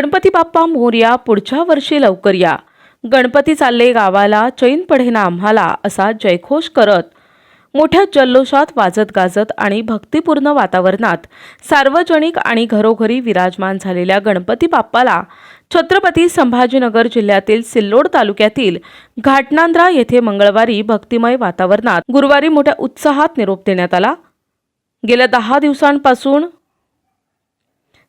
गणपती बाप्पा मोर्या पुढच्या वर्षी लवकर या. गणपती चालले गावाला चैन पडेना आम्हाला असा जयघोष करत. मोठ्या जल्लोषात वाजत गाजत आणि भक्तिपूर्ण वातावरणात सार्वजनिक आणि घरोघरी विराजमान झालेल्या गणपती बाप्पाला छत्रपती संभाजीनगर जिल्ह्यातील सिल्लोड तालुक्यातील घाटनांद्रा येथे मंगळवारी भक्तिमय वातावरणात गुरुवारी मोठ्या उत्साहात निरोप देण्यात आला. गेल्या दहा दिवसांपासून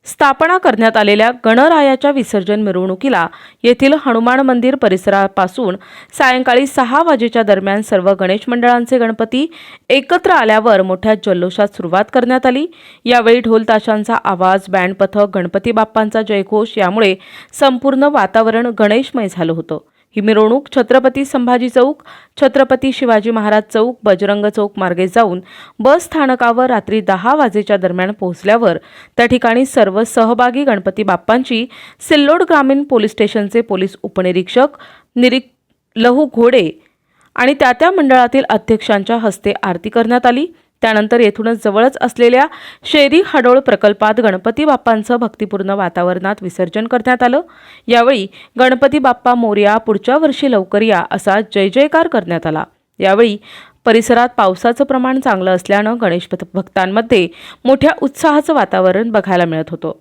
स्थापना करण्यात आलेल्या गणरायाच्या विसर्जन मिरवणुकीला येथील हनुमान मंदिर परिसरापासून सायंकाळी सहा वाजेच्या दरम्यान सर्व गणेश मंडळांचे गणपती एकत्र आल्यावर मोठ्या जल्लोषात सुरुवात करण्यात आली. यावेळी ढोल ताशांचा आवाज बँड पथक गणपती बाप्पांचा जयघोष यामुळे संपूर्ण वातावरण गणेशमय झालं होतं. ही मिरवणूक छत्रपती संभाजी चौक छत्रपती शिवाजी महाराज चौक बजरंग चौक मार्गे जाऊन बस स्थानकावर रात्री दहा वाजेच्या दरम्यान पोहोचल्यावर त्या ठिकाणी सर्व सहभागी गणपती बाप्पांची सिल्लोड ग्रामीण पोलीस स्टेशनचे पोलीस उपनिरीक्षक निरीक लहू घोडे आणि त्या त्या मंडळातील अध्यक्षांच्या हस्ते आरती करण्यात आली. त्यानंतर येथूनच जवळच असलेल्या शेरी हडोळ प्रकल्पात गणपती बाप्पांचं भक्तिपूर्ण वातावरणात विसर्जन करण्यात आलं. यावेळी गणपती बाप्पा मोर्या पुढच्या वर्षी लवकर या असा जय जयकार करण्यात आला. यावेळी परिसरात पावसाचं प्रमाण चांगलं असल्यानं गणेश भक्तांमध्ये मोठ्या उत्साहाचं वातावरण बघायला मिळत होतं.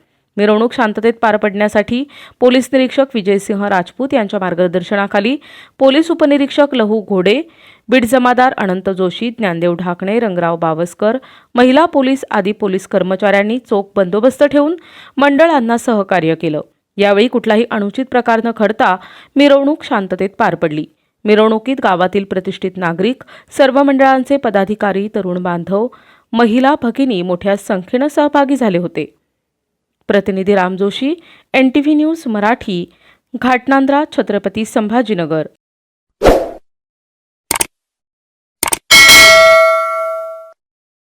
मिरवणूक शांततेत पार पडण्यासाठी पोलीस निरीक्षक विजयसिंह राजपूत यांच्या मार्गदर्शनाखाली पोलीस उपनिरीक्षक लहू घोडे बीड जमादार अनंत जोशी ज्ञानदेव ढाकणे रंगराव बावस्कर महिला पोलीस आदी पोलीस कर्मचाऱ्यांनी चोख बंदोबस्त ठेवून मंडळांना सहकार्य केलं. यावेळी कुठलाही अनुचित प्रकार न घडता मिरवणूक शांततेत पार पडली. मिरवणुकीत गावातील प्रतिष्ठित नागरिक सर्व मंडळांचे पदाधिकारी तरुण बांधव महिला भगिनी मोठ्या संख्येनं सहभागी झाले होते. प्रतिनिधी Ram Joshi N T V news Marathi Ghatnandra Chhatrapati Sambhajinagar.